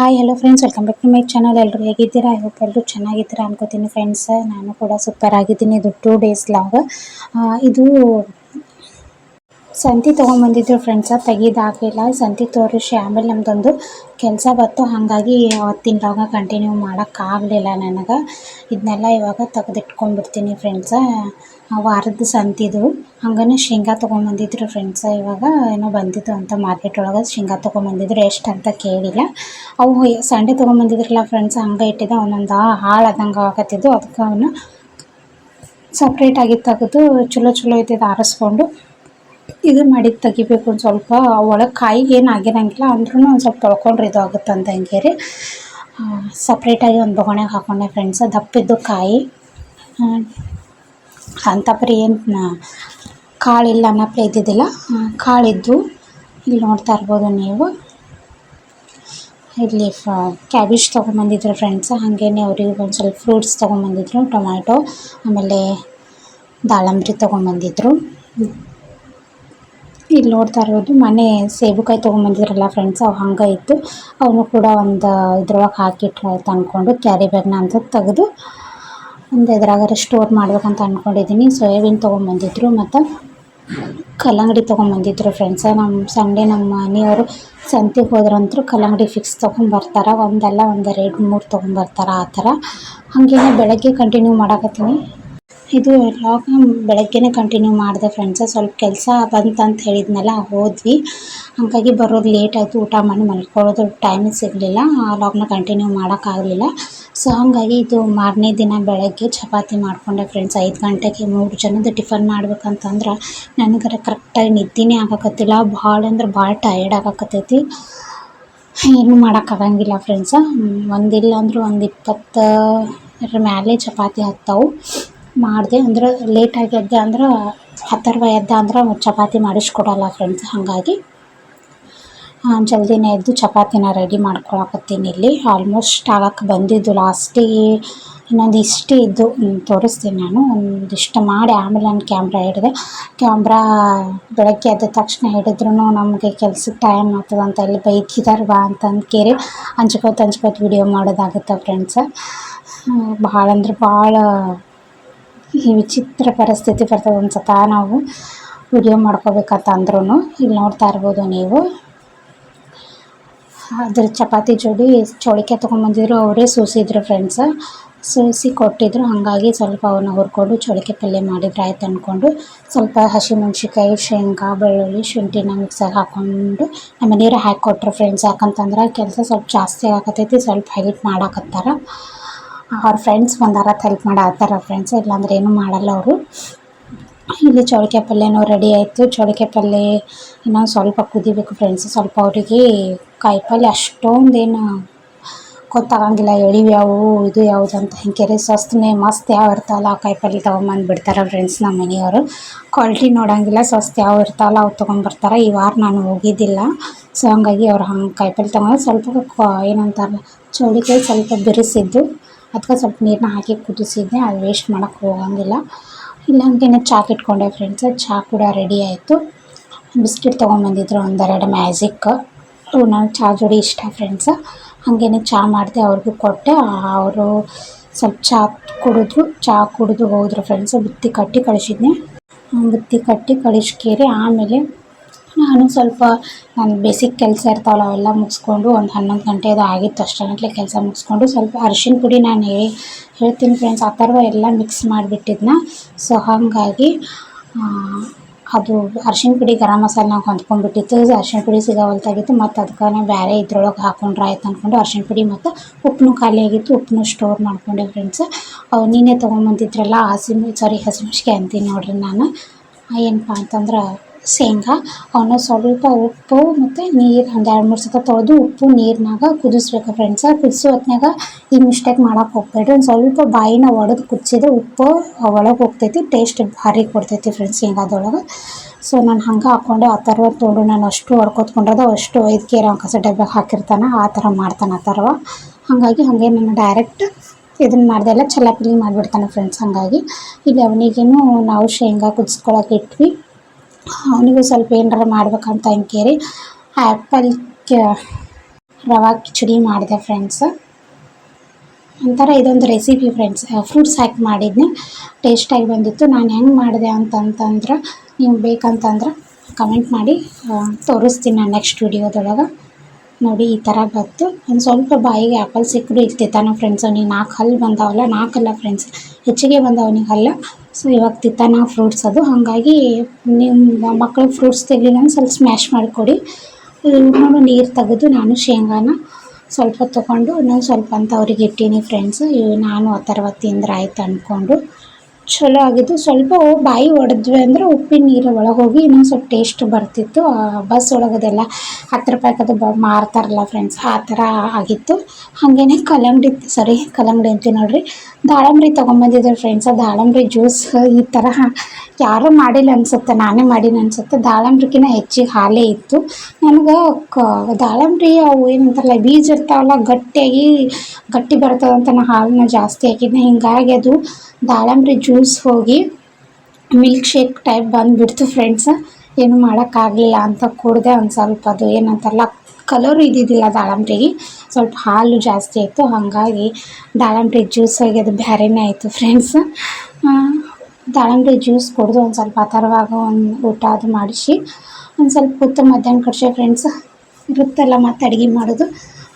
Hi hello friends welcome back to my channel ಎಲ್ಲರೂ ಹೇಗಿದ್ದೀರಾ? I hope ಎಲ್ಲರೂ ಚೆನ್ನಾಗಿದ್ದೀರಾ ಅನ್ಕೋತೀನಿ ಫ್ರೆಂಡ್ಸ್ ನಾನು ಕೂಡ ಸೂಪರ್ ಆಗಿದ್ದೀನಿ. ಇದು ಟೂ ಡೇಸ್ ಲಾಗ್ ಇದು ಸಂತಿ ತೊಗೊಂಬಂದಿದ್ರು ಫ್ರೆಂಡ್ಸ ತೆಗಿದಾಗಲಿಲ್ಲ ಸಂತಿ ತೋರಿಸಿ ಆಮೇಲೆ ನಮ್ಮದೊಂದು ಕೆಲಸ ಬತ್ತು ಹಾಗಾಗಿ ಅವತ್ತಿನ ಲಾಗ ಕಂಟಿನ್ಯೂ ಮಾಡೋಕ್ಕಾಗಲಿಲ್ಲ ನನಗೆ. ಇದನ್ನೆಲ್ಲ ಇವಾಗ ತೆಗೆದಿಟ್ಕೊಂಡ್ಬಿಡ್ತೀನಿ ಫ್ರೆಂಡ್ಸ ವಾರದ ಸಂತಿದು. ಹಂಗನೇ ಶೇಂಗಾ ತೊಗೊಂಬಂದಿದ್ರು ಫ್ರೆಂಡ್ಸ ಇವಾಗ ಏನೋ ಬಂದಿತ್ತು ಅಂತ ಮಾರ್ಕೆಟ್ ಒಳಗೆ ಶೇಂಗಾ ತೊಗೊಂಬಂದಿದ್ರು. ಎಷ್ಟು ಅಂತ ಕೇಳಿಲ್ಲ. ಅವು ಸಂಡೆ ತೊಗೊಂಬಂದಿದ್ರಲ್ಲ ಫ್ರೆಂಡ್ಸ್ ಹಂಗೆ ಇಟ್ಟಿದ್ದೆ. ಅವನೊಂದು ಹಾಳಾದಂಗೆ ಆಗತ್ತಿದ್ದು. ಅದಕ್ಕೆ ಅವನ್ನ ಸಪ್ರೇಟಾಗಿ ತೆಗೆದು ಚಲೋ ಚಲೋ ಇದ್ದಿದ್ದು ಆರಿಸ್ಕೊಂಡು ಇದು ಮಾಡಿ ತೆಗಿಬೇಕು ಒಂದು ಸ್ವಲ್ಪ. ಒಳಗೆ ಕಾಯಿಗೆ ಏನು ಆಗಿರಂಗಿಲ್ಲ ಅಂದ್ರೂ ಒಂದು ಸ್ವಲ್ಪ ತೊಳ್ಕೊಂಡ್ರೆ ಇದು ಆಗುತ್ತೆ ಅಂತ ಹಂಗೇರಿ ಸಪ್ರೇಟಾಗಿ ಒಂದು ಬೊಗಣೆಗೆ ಹಾಕೊಂಡೆ ಫ್ರೆಂಡ್ಸ್ ದಪ್ಪಿದ್ದು ಕಾಯಿ. ಅಂತಪರಿ ಏನು ಕಾಳಿಲ್ಲ ಅನ್ನಪ್ಲೆ ಇದ್ದಿದ್ದಿಲ್ಲ ಕಾಳಿದ್ದು ಇಲ್ಲಿ ನೋಡ್ತಾ ಇರ್ಬೋದು ನೀವು. ಇಲ್ಲಿ ಫ ಕ್ಯಾಬೇಜ್ ತೊಗೊಂಬಂದಿದ್ರು ಫ್ರೆಂಡ್ಸ್ ಹಾಗೇನೆ ಅವ್ರಿಗೆ ಒಂದು ಸ್ವಲ್ಪ ಫ್ರೂಟ್ಸ್ ತೊಗೊಂಬಂದಿದ್ರು ಟೊಮ್ಯಾಟೊ ಆಮೇಲೆ ದಾಳಂಬ್ರಿ ತೊಗೊಂಬಂದಿದ್ರು. ಇಲ್ಲಿ ನೋಡ್ತಾ ಇರೋದು ಮನೆ ಸೇಬುಕಾಯಿ ತೊಗೊಂಬಂದಿದ್ರಲ್ಲ ಫ್ರೆಂಡ್ಸ್ ಅವು ಹಂಗೆ ಇತ್ತು. ಅವನು ಕೂಡ ಒಂದು ಇದ್ರೊಳಗೆ ಹಾಕಿಟ್ರೆ ಆಯ್ತು ಅಂದ್ಕೊಂಡು ಕ್ಯಾರಿ ಬ್ಯಾಗ್ನ ಅಂತ ತೆಗೆದು ಒಂದು ಇದ್ರಾಗ ಸ್ಟೋರ್ ಮಾಡ್ಬೇಕಂತ ಅಂದ್ಕೊಂಡಿದ್ದೀನಿ ಸೋಯಾಬೀನ್ ತೊಗೊಂಬಂದಿದ್ರು ಮತ್ತು ಕಲ್ಲಂಗಡಿ ತೊಗೊಂಬಂದಿದ್ರು ಫ್ರೆಂಡ್ಸ ನಮ್ಮ ಸಂಡೇ ನಮ್ಮ ಮನೆಯವರು ಸಂತೆಗೆ ಹೋದ್ರಂತೂ ಕಲ್ಲಂಗಡಿ ಫಿಕ್ಸ್ ತೊಗೊಂಬರ್ತಾರೆ ಒಂದಲ್ಲ ಒಂದು, ಎರಡು, ಮೂರು ತೊಗೊಂಬರ್ತಾರೆ ಆ ಥರ ಹಾಗೇನೆ ಬೆಳಗ್ಗೆ ಕಂಟಿನ್ಯೂ ಮಾಡಾಕತ್ತೀನಿ. ಇದು ಲಾಗ್ ಬೆಳಗ್ಗೆನೆ ಕಂಟಿನ್ಯೂ ಮಾಡಿದೆ ಫ್ರೆಂಡ್ಸ ಸ್ವಲ್ಪ ಕೆಲಸ ಬಂತಂತ ಹೇಳಿದ್ನಲ್ಲ, ಹೋದ್ವಿ. ಹಾಗಾಗಿ ಬರೋದು ಲೇಟ್ ಆಯಿತು. ಊಟ ಮಾಡಿ ಮಲ್ಕೊಳ್ಳೋದು ಟೈಮ್ ಸಿಗಲಿಲ್ಲ. ಆ ಲಾಗ್ನ ಕಂಟಿನ್ಯೂ ಮಾಡೋಕ್ಕಾಗಲಿಲ್ಲ ಸೊ ಹಾಗಾಗಿ ಇದು ಮಾರನೇ ದಿನ ಬೆಳಗ್ಗೆ ಚಪಾತಿ ಮಾಡಿಕೊಂಡೆ ಫ್ರೆಂಡ್ಸ್ ಐದು ಗಂಟೆಗೆ ಮೂರು ಜನದ ಟಿಫನ್ ಮಾಡ್ಬೇಕಂತಂದ್ರೆ ನನಗರ ಕರೆಕ್ಟಾಗಿ ನಿದ್ದೆನೇ ಆಗಕತ್ತಿಲ್ಲ. ಭಾಳ ಅಂದ್ರೆ ಭಾಳ ಟಯರ್ಡ್ ಆಗಕತ್ತೈತಿ. ಏನು ಮಾಡೋಕ್ಕಾಗಂಗಿಲ್ಲ ಫ್ರೆಂಡ್ಸ ಒಂದಿಲ್ಲ ಅಂದ್ರೆ ಒಂದು ಇಪ್ಪತ್ತರ ಮೇಲೆ ಚಪಾತಿ ಹತ್ತವು. ಮಾಡಿದೆ ಅಂದ್ರೆ ಲೇಟಾಗಿ ಎದ್ದೆ ಅಂದ್ರೆ ಹತ್ತರ್ವ ಎದ್ದ ಅಂದ್ರೆ ಚಪಾತಿ ಮಾಡಿಸ್ಕೊಡಲ್ಲ ಫ್ರೆಂಡ್ಸ್ ಹಾಗಾಗಿ ಜಲ್ದಿನೇ ಎದ್ದು ಚಪಾತಿನ ರೆಡಿ ಮಾಡ್ಕೊಳಕತ್ತೀನಿ ಇಲ್ಲಿ. ಆಲ್ಮೋಸ್ಟ್ ಆಗಕ್ಕೆ ಬಂದಿದ್ದು ಲಾಸ್ಟಿಗೆ ಇನ್ನೊಂದು ಇಷ್ಟು ಇದ್ದು ತೋರಿಸ್ತೀನಿ ನಾನು. ಒಂದಿಷ್ಟು ಮಾಡಿ ಆಮೇಲೆ ನಾನು ಕ್ಯಾಮ್ರಾ ಹಿಡಿದೆ. ಕ್ಯಾಮ್ರಾ ಬೆಳಗ್ಗೆ ಎದ್ದ ತಕ್ಷಣ ಹಿಡಿದ್ರೂ ನಮಗೆ ಕೆಲ್ಸಕ್ಕೆ ಟೈಮ್ ಆಗ್ತದೆ ಅಂತ ಇಲ್ಲಿ ಬೈಕಿದಾರ ಬಾ ಅಂತಂದು ಕೇರಿ. ಹಂಚ್ಕೋತ ಹಂಚ್ಕೋತ ವಿಡಿಯೋ ಮಾಡೋದಾಗುತ್ತೆ ಫ್ರೆಂಡ್ಸ ಭಾಳ ಅಂದ್ರೆ ಭಾಳ ಈ ವಿಚಿತ್ರ ಪರಿಸ್ಥಿತಿ ಬರ್ತದೆ ಅನ್ಸುತ್ತಾ ನಾವು ವಿಡಿಯೋ ಮಾಡ್ಕೋಬೇಕಂತ ಅಂದ್ರೂ ಇಲ್ಲಿ ನೋಡ್ತಾ ಇರ್ಬೋದು ನೀವು. ಅದ್ರ ಚಪಾತಿ ಜೋಡಿ ಚೋಳಿಕೆ ತೊಗೊಂಬಂದಿದ್ರು ಅವರೇ ಸೂಸಿದ್ರು ಫ್ರೆಂಡ್ಸ್ ಸೂಸಿ ಕೊಟ್ಟಿದ್ರು, ಹಾಗಾಗಿ ಸ್ವಲ್ಪ ಅವನ್ನ ಹುರ್ಕೊಂಡು ಚೋಳಿಕೆ ಪಲ್ಯ ಮಾಡಿದ್ರೆ ಆಯ್ತು ಅಂದ್ಕೊಂಡು ಸ್ವಲ್ಪ ಹಸಿಮೆಣ್ಸಿಕಾಯಿ ಶೇಂಗಾ, ಬೆಳ್ಳುಳ್ಳಿ, ಶುಂಠಿನ ಮಿಕ್ಸಾಗಿ ಹಾಕ್ಕೊಂಡು ನಮ್ಮ ನೀರು ಹಾಕಿ ಕೊಟ್ರು ಫ್ರೆಂಡ್ಸ್ ಯಾಕಂತಂದ್ರೆ ಕೆಲಸ ಸ್ವಲ್ಪ ಜಾಸ್ತಿ ಆಗತೈತಿ ಸ್ವಲ್ಪ ಹೆಲ್ಪ್ ಮಾಡಾಕತ್ತಾರ. ಅವ್ರ ಫ್ರೆಂಡ್ಸ್ ಒಂದಾರ ಹೆಲ್ಪ್ ಮಾಡತ್ತಾರ ಫ್ರೆಂಡ್ಸ್ ಇಲ್ಲಾಂದ್ರೆ ಏನೂ ಮಾಡಲ್ಲ ಅವರು. ಇಲ್ಲಿ ಚೌಳಿಕೆ ಪಲ್ಯನೂ ರೆಡಿ ಆಯಿತು. ಚೌಳಿಕೆ ಪಲ್ಯ ಇನ್ನೊಂದು ಸ್ವಲ್ಪ ಕುದಿಬೇಕು ಫ್ರೆಂಡ್ಸ್ ಸ್ವಲ್ಪ ಅವರಿಗೆ ಕಾಯಿ ಪಲ್ಯ ಅಷ್ಟೊಂದೇನು ಗೊತ್ತಾಗಂಗಿಲ್ಲ ಎಳಿವು ಯಾವುವು ಇದು ಯಾವುದು ಅಂತ ಹಿಂಗೆ ಸ್ವಸ್ತನೇ ಮಸ್ತ್ ಯಾವ ಇರ್ತಾವಲ್ಲ ಆ ಕಾಯಿ ಪಲ್ಯ ತೊಗೊಂಬಂದು ಬಿಡ್ತಾರೆ ಫ್ರೆಂಡ್ಸ್ ನಮ್ಮ ಮನೆಯವರು. ಕ್ವಾಲಿಟಿ ನೋಡೋಂಗಿಲ್ಲ ಸ್ವಸ್ಥ ಯಾವ ಇರ್ತಾವಲ್ಲ ಅವು ತೊಗೊಂಬರ್ತಾರೆ ಈ ವಾರ ನಾನು ಹೋಗಿದ್ದಿಲ್ಲ. ಸೊ ಹಂಗಾಗಿ ಅವ್ರು ಹಂಗೆ ಕಾಯಿ ಪಲ್ಯ ತೊಗೊಂಡು ಸ್ವಲ್ಪ ಏನಂತಾರೆ ಚೌಳಿಕಾಯಿ ಸ್ವಲ್ಪ ಬಿರುಸಿದ್ದು. ಅದಕ್ಕೆ ಸ್ವಲ್ಪ ನೀರನ್ನ ಹಾಕಿ ಕುದಿಸಿದ್ದೆ, ಅದು ವೇಸ್ಟ್ ಮಾಡೋಕ್ಕೆ ಹೋಗಂಗಿಲ್ಲ. ಇಲ್ಲ ಹಂಗೇನೆ ಚಾಕ್ ಇಟ್ಕೊಂಡೆ ಫ್ರೆಂಡ್ಸ್ ಚಹಾ ಕೂಡ ರೆಡಿ ಆಯಿತು. ಬಿಸ್ಕಿಟ್ ತೊಗೊಂಬಂದಿದ್ರು ಒಂದೆರಡು ಮ್ಯಾಜಿಕ್ ನಂಗೆ ಚಹಾ ಜೋಡಿ ಇಷ್ಟ ಫ್ರೆಂಡ್ಸ್ ಹಾಗೇನೆ ಚಾ ಮಾಡಿದೆ, ಅವ್ರಿಗೂ ಕೊಟ್ಟೆ. ಅವರು ಸ್ವಲ್ಪ ಚಹಾ ಕುಡಿದ್ರು ಚಹಾ ಕುಡಿದು ಹೋದ್ರು ಫ್ರೆಂಡ್ಸ್ ಬುತ್ತಿ ಕಟ್ಟಿ ಕಳಿಸಿದ್ನೆ. ಬುತ್ತಿ ಕಟ್ಟಿ ಕಳಿಸ್ಕೇರಿ, ಆಮೇಲೆ ನಾನು ಸ್ವಲ್ಪ ನನ್ನ ಬೇಸಿಕ್ ಕೆಲಸ ಇರ್ತಾವಲ್ಲ, ಅವೆಲ್ಲ ಮುಗಿಸ್ಕೊಂಡು ಒಂದು ಹನ್ನೊಂದು ಗಂಟೆದು ಆಗಿತ್ತು ಅಷ್ಟರಲ್ಲೇ ಕೆಲಸ ಮುಗಿಸ್ಕೊಂಡು ಸ್ವಲ್ಪ ಅರಿಶಿನ ಪುಡಿ ನಾನು ಹೇಳಿ ಹೇಳ್ತೀನಿ ಫ್ರೆಂಡ್ಸ್ ಆ ಥರ ಎಲ್ಲ ಮಿಕ್ಸ್ ಮಾಡಿಬಿಟ್ಟಿದ್ನ. ಸೊ ಹಾಗಾಗಿ ಅದು ಅರ್ಶಿಣ ಪುಡಿ ಗರಂ ಮಸಾಲೆನಾಗ ಹೊಂದ್ಕೊಂಡ್ಬಿಟ್ಟಿತ್ತು. ಅರ್ಶಿಣ ಪುಡಿ ಸಿಗೋವಲ್ತಾಗಿತ್ತು, ಮತ್ತು ಅದಕ್ಕೆ ಬೇರೆ ಇದ್ರೊಳಗೆ ಹಾಕೊಂಡ್ರೆ ಆಯ್ತು ಅಂದ್ಕೊಂಡು ಅರ್ಶಿಣ ಪುಡಿ ಮತ್ತು ಉಪ್ಪನ್ನು ಖಾಲಿ ಆಗಿತ್ತು ಉಪ್ಪನ್ನು ಸ್ಟೋರ್ ಮಾಡ್ಕೊಂಡೆ ಫ್ರೆಂಡ್ಸ್ ಅವು ನೀನೇ ತೊಗೊಂಬಂದಿದ್ರಲ್ಲ, ಹಸಿ ಸಾರಿ ಹಸಿಮಿಷ್ಕೆ ಅಂತೀನಿ ನೋಡ್ರಿ ನಾನು. ಏನಪ್ಪ ಅಂತಂದ್ರೆ ಶೇಂಗಾ, ಅವನ್ನ ಸ್ವಲ್ಪ ಉಪ್ಪು ಮತ್ತು ನೀರು ಒಂದು ಎರಡು ಮೂರು ಸತ ತೊಳೆದು ಉಪ್ಪು, ನೀರಿನಾಗ ಕುದಿಸ್ಬೇಕು ಫ್ರೆಂಡ್ಸ ಕುದಿಸೋ ಹೊತ್ತಿನಾಗ ಈ ಮಿಸ್ಟೇಕ್ ಮಾಡೋಕೆ ಹೋಗ್ಬೇಡ್ರಿ. ಒಂದು ಸ್ವಲ್ಪ ಬಾಯಿನ ಒಡೆದು ಕುದಿಸಿದ್ರೆ ಉಪ್ಪು ಒಳಗೆ ಹೋಗ್ತೈತಿ ಟೇಸ್ಟ್ ಭಾರಿ ಕೊಡ್ತೈತಿ ಫ್ರೆಂಡ್ಸ್ ಶೇಂಗಾದೊಳಗೆ. ಸೊ ನಾನು ಹಂಗೆ ಹಾಕ್ಕೊಂಡೆ ಆ ಥರ ತೊಗೊಂಡು ನಾನು ಅಷ್ಟು ಹೊಡ್ಕೊತ್ಕೊಂಡ್ರದ ಅಷ್ಟು ಐದು ಕೇರ ಕಸ ಡಬ್ಬೆ ಹಾಕಿರ್ತಾನೆ, ಆ ಥರ ಮಾಡ್ತಾನೆ ಆ ಥರವ. ಹಾಗಾಗಿ ಹಾಗೆ ನಾನು ಡೈರೆಕ್ಟ್ ಇದನ್ನು ಮಾಡಿದೆ. ಎಲ್ಲ ಚಲಾಪಿಲಿ ಮಾಡಿಬಿಡ್ತಾನೆ ಫ್ರೆಂಡ್ಸ್ ಹಾಗಾಗಿ. ಇಲ್ಲಿ ಅವನಿಗೇನು ನಾವು ಶೇಂಗಾ ಕುದಿಸ್ಕೊಳಕ್ಕೆ ಇಟ್ವಿ. ಅವನಿಗೂ ಸ್ವಲ್ಪ ಏನಾರ ಮಾಡ್ಬೇಕಂತ ಅಂಕೇರಿ. ಆ್ಯಪಲ್ ರವಾ ಕಿಚಡಿ ಮಾಡಿದೆ ಫ್ರೆಂಡ್ಸ್ ಒಂಥರ ಇದೊಂದು ರೆಸಿಪಿ ಫ್ರೆಂಡ್ಸ್ ಫ್ರೂಟ್ಸ್ ಹಾಕಿ ಮಾಡಿದ್ನೆ. ಟೇಸ್ಟಾಗಿ ಬಂದಿತ್ತು. ನಾನು ಹೆಂಗೆ ಮಾಡಿದೆ ಅಂತಂತಂದ್ರೆ, ನೀವು ಬೇಕಂತಂದ್ರೆ ಕಮೆಂಟ್ ಮಾಡಿ ತೋರಿಸ್ತೀನಿ ನಾನು ನೆಕ್ಸ್ಟ್ ವಿಡಿಯೋದೊಳಗೆ ನೋಡಿ, ಈ ಥರ ಬಂತು. ಒಂದು ಸ್ವಲ್ಪ ಬಾಯಿಗೆ ಆ್ಯಪಲ್ ಸಿಕ್ಕರು ಇರ್ತಿತ್ತಾನ ಫ್ರೆಂಡ್ಸ್ ಅವ್ನಿಗೆ ನಾಲ್ಕು ಹಲ್ಲು ಬಂದಾವಲ್ಲ ನಾಲ್ಕಲ್ಲ ಫ್ರೆಂಡ್ಸ್ ಹೆಚ್ಚಿಗೆ ಬಂದವನಿಗೆ ಹಲ್ಲ. ಸೊ ಇವಾಗ ತಿತ್ತಾನ ಫ್ರೂಟ್ಸ್ ಅದು. ಹಾಗಾಗಿ ನಿಮ್ಮ ಮಕ್ಕಳು ಫ್ರೂಟ್ಸ್ ತೆಗಲಿಲ್ಲ ಸ್ವಲ್ಪ ಸ್ಮ್ಯಾಶ್ ಮಾಡಿಕೊಡಿ. ನೋಡಿ, ನೀರು ತೆಗೆದು ನಾನು ಶೇಂಗಾನ ಸ್ವಲ್ಪ ತೊಗೊಂಡು ನಾನು ಸ್ವಲ್ಪ ಅಂತ ಅವ್ರಿಗೆ ಇಟ್ಟೀನಿ ಫ್ರೆಂಡ್ಸ್ ಇವು ನಾನು ಆ ಥರ ತಿಂದ್ರೆ ಆಯ್ತು ಅಂದ್ಕೊಂಡು. ಚಲೋ ಆಗಿದ್ದು ಸ್ವಲ್ಪ ಬಾಯಿ ಒಡೆದ್ವಿ ಅಂದ್ರೆ ಉಪ್ಪಿನ ನೀರು ಒಳಗೆ ಹೋಗಿ ಇನ್ನೊಂದು ಸ್ವಲ್ಪ ಟೇಸ್ಟ್ ಬರ್ತಿತ್ತು. ಬಸ್ ಒಳಗದೆಲ್ಲ ಹತ್ತು ರೂಪಾಯಿಗದು ಬ ಮಾರ್ತಾರಲ್ಲ ಫ್ರೆಂಡ್ಸ್ ಆ ಥರ ಆಗಿತ್ತು. ಹಾಗೇನೆ ಕಲ್ಲಂಗಡಿ ಸಾರಿ ಕಲ್ಲಂಗಡಿ ಅಂತೀವಿ ನೋಡ್ರಿ. ದಾಳಂಬ್ರಿ ತೊಗೊಂಬಂದಿದ್ದೆ ಫ್ರೆಂಡ್ಸ್ ಆ ದಾಳಂಬ್ರಿ ಜ್ಯೂಸ್ ಈ ಥರ ಯಾರೂ ಮಾಡಿಲ್ಲ ಅನ್ಸುತ್ತೆ, ನಾನೇ ಮಾಡೀನಿ ಅನ್ಸುತ್ತೆ. ದಾಳಂಬ್ರಿಗಿನ ಹೆಚ್ಚಿಗೆ ಹಾಲೇ ಇತ್ತು. ನನಗೆ ಕ ದಾಳಂಬ್ರಿ ಅವು ಏನಂತಾರಲ್ಲ, ಬೀಜ ಇರ್ತಾವಲ್ಲ, ಗಟ್ಟಿಯಾಗಿ ಗಟ್ಟಿ ಬರ್ತದಂತ ನಾನು ಹಾಲನ್ನ ಜಾಸ್ತಿ ಹಾಕಿದ್ದೆ ಹಿಂಗಾಗಿ ಅದು ದಾಳಂಬ್ರಿ ಜ್ಯೂಸ್ ಹೋಗಿ ಮಿಲ್ಕ್ ಶೇಕ್ ಟೈಪ್ ಬಂದುಬಿಡ್ತು ಫ್ರೆಂಡ್ಸ್ ಏನು ಮಾಡೋಕ್ಕಾಗಲಿಲ್ಲ ಅಂತ ಕುಡಿದೆ ಒಂದು ಸ್ವಲ್ಪ ಅದು ಏನಂತಾರಲ್ಲ ಕಲರ್ ಇದ್ದಿದ್ದಿಲ್ಲ ದಾಳಂಬ್ರಿಗೆ ಸ್ವಲ್ಪ ಹಾಲು ಜಾಸ್ತಿ ಆಯಿತು, ಹಾಗಾಗಿ ದಾಳಂಬ್ರಿ ಜ್ಯೂಸ್ ಹೋಗಿ ಅದು ಬೇರೆನೇ ಆಯಿತು ಫ್ರೆಂಡ್ಸ್ ದಾಳಂಬ್ರಿ ಜ್ಯೂಸ್ ಕುಡಿದು ಒಂದು ಸ್ವಲ್ಪ ಥರವಾಗ ಒಂದು ಊಟ ಅದು ಮಾಡಿಸಿ, ಒಂದು ಸ್ವಲ್ಪ ಹೊತ್ತು ಮಧ್ಯಾಹ್ನ ಕಡಿಸೆ ಫ್ರೆಂಡ್ಸ್ ಇರುತ್ತಲ್ಲ ಮತ್ತು ಅಡುಗೆ ಮಾಡೋದು.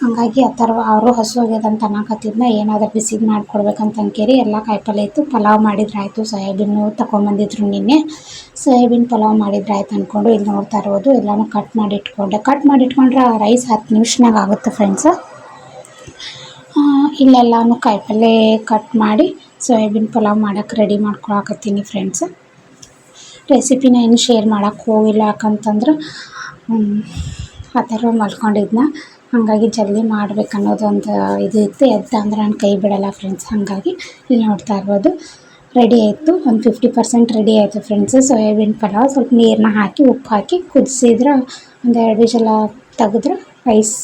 ಹಾಗಾಗಿ ಆ ಥರ ಅವರು ಹಸು ಆಗ್ಯದ ಅಂತ ಅನ್ನಕತ್ತಿದ್ನ, ಏನಾದರೂ ಬಿಸಿದು ಮಾಡಿಕೊಡ್ಬೇಕಂತ ಅನ್ಕೇರಿ ಎಲ್ಲ ಕಾಯಿಪಲ್ಯ ಇತ್ತು. ಪಲಾವ್ ಮಾಡಿದ್ರೆ ಆಯಿತು ಸೋಯಾಬೀನು ತಗೊಂಬಂದಿದ್ರು ನಿನ್ನೆ. ಸೋಯಾಬೀನ್ ಪಲಾವ್ ಮಾಡಿದ್ರೆ ಆಯ್ತು ಅಂದ್ಕೊಂಡು ಇಲ್ಲಿ ನೋಡ್ತಾ ಇರೋದು. ಎಲ್ಲನೂ ಕಟ್ ಮಾಡಿ ಇಟ್ಕೊಂಡೆ. ಕಟ್ ಮಾಡಿ ಇಟ್ಕೊಂಡ್ರೆ ರೈಸ್ ಹತ್ತು ನಿಮಿಷನಾಗ ಆಗುತ್ತೆ ಫ್ರೆಂಡ್ಸ್ ಇಲ್ಲೆಲ್ಲನೂ ಕಾಯಿಪಲ್ಯ ಕಟ್ ಮಾಡಿ ಸೋಯಾಬೀನ್ ಪಲಾವ್ ಮಾಡೋಕೆ ರೆಡಿ ಮಾಡ್ಕೊಳಕತ್ತೀನಿ ಫ್ರೆಂಡ್ಸ್ ರೆಸಿಪಿನ ಏನು ಶೇರ್ ಮಾಡೋಕ್ಕೆ ಹೋಗಿಲ್ಲ ಯಾಕಂತಂದ್ರೆ ಆ ಥರ ಮಲ್ಕೊಂಡಿದ್ನ. ಹಾಗಾಗಿ ಜಲ್ದಿ ಮಾಡ್ಬೇಕು ಅನ್ನೋದೊಂದು ಇದು ಇತ್ತು. ಎದ್ದ ಅಂದ್ರೆ ನಾನು ಕೈ ಬಿಡಲ್ಲ ಫ್ರೆಂಡ್ಸ್ ಹಾಗಾಗಿ ಇಲ್ಲಿ ನೋಡ್ತಾ ಇರ್ಬೋದು. ರೆಡಿ ಆಯಿತು. ಒಂದು ಫಿಫ್ಟಿ ಪರ್ಸೆಂಟ್ ರೆಡಿ ಆಯಿತು ಫ್ರೆಂಡ್ಸ್ ಸೋಯಾಬೀನ್ ಪಲಾವ್, ಸ್ವಲ್ಪ ನೀರನ್ನ ಹಾಕಿ, ಉಪ್ಪು ಹಾಕಿ ಕುದಿಸಿದ್ರೆ, ಒಂದು ಎರಡು ವಿಷಲ ತೆಗೆದ್ರೆ ರೈಸ್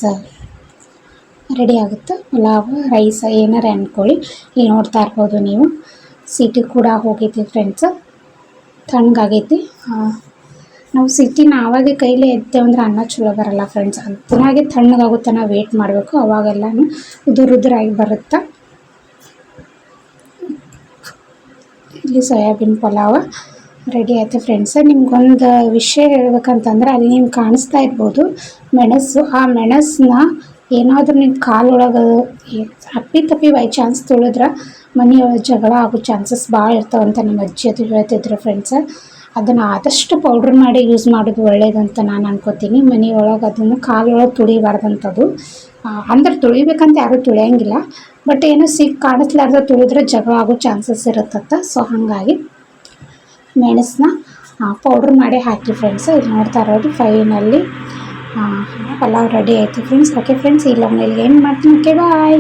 ರೆಡಿ ಆಗುತ್ತೆ. ಪಲಾವ್ ರೈಸ್ ಏನಾರ ಅಂದ್ಕೊಳ್ಳಿ ಇಲ್ಲಿ ನೋಡ್ತಾ ಇರ್ಬೋದು ನೀವು. ಸಿಟಿ ಕೂಡ ಹೋಗೈತಿ ಫ್ರೆಂಡ್ಸ್ ತಣ್ಣಗಾಗೈತಿ. ನಾವು ಸಿಟಿನ ಆವಾಗೆ ಕೈಲೇ ಎತ್ತೇವೆ ಅಂದ್ರೆ ಅನ್ನ ಚಲೋ ಬರಲ್ಲ ಫ್ರೆಂಡ್ಸ್ ಅದನ್ನಾಗೆ ತಣ್ಣಗಾಗುತ್ತೆ, ನಾವು ವೇಟ್ ಮಾಡಬೇಕು. ಅವಾಗೆಲ್ಲನೂ ಉದುರು ಉದುರಾಗಿ ಬರುತ್ತೆ? ಇಲ್ಲಿ ಸೋಯಾಬೀನ್ ಪಲಾವ್ ರೆಡಿ ಆಯಿತು ಫ್ರೆಂಡ್ಸ್ ನಿಮ್ಗೊಂದು ವಿಷಯ ಹೇಳ್ಬೇಕಂತಂದ್ರೆ ಅಲ್ಲಿ ನಿಮ್ಗೆ ಕಾಣಿಸ್ತಾ ಇರ್ಬೋದು ಮೆಣಸು. ಆ ಮೆಣಸನ್ನ ಏನಾದರೂ ನಿಮ್ಮ ಕಾಲೊಳಗೆ ಅಪ್ಪಿ ತಪ್ಪಿ ಬೈ ಚಾನ್ಸ್ ತುಳಿದ್ರೆ ಮನೆಯೊಳಗೆ ಜಗಳ ಆಗೋ ಚಾನ್ಸಸ್ ಭಾಳ ಇರ್ತಾವಂತ ನಮ್ಮ ಅಜ್ಜಿ ಅದು ಹೇಳ್ತಿದ್ರು ಫ್ರೆಂಡ್ಸ್ ಅದನ್ನು ಆದಷ್ಟು ಪೌಡ್ರ್ ಮಾಡಿ ಯೂಸ್ ಮಾಡೋದು ಒಳ್ಳೇದಂತ ನಾನು ಅನ್ಕೋತೀನಿ. ಮನೆಯೊಳಗೆ ಅದನ್ನು ಕಾಲೊಳಗೆ ತುಳಿಬಾರ್ದಂಥದ್ದು ಅಂದ್ರೆ ತುಳಿಬೇಕಂತ ಯಾರೂ ತುಳಿಯಂಗಿಲ್ಲ. ಬಟ್ ಏನೋ ಸಿಕ್ಕ ಕಾಣಿಸ್ಲಾರ್ದ ತುಳಿದ್ರೆ ಜಗಳ ಆಗೋ ಚಾನ್ಸಸ್ ಇರುತ್ತತ್ತ ಸೊ ಹಾಗಾಗಿ ಮೆಣಸನ್ನ ಪೌಡ್ರ್ ಮಾಡಿ ಹಾಕಿ ಫ್ರೆಂಡ್ಸ್ ಇದು ನೋಡ್ತಾ ಇರೋದು ಫೈನಲ್ಲಿ ಪಲಾವ್ ರೆಡಿ ಆಯಿತು ಫ್ರೆಂಡ್ಸ್ ಓಕೆ ಫ್ರೆಂಡ್ಸ್ ಇಲ್ಲ ಮನೇಲಿ ಏನು ಮಾಡ್ತೀನಿ. Okay bye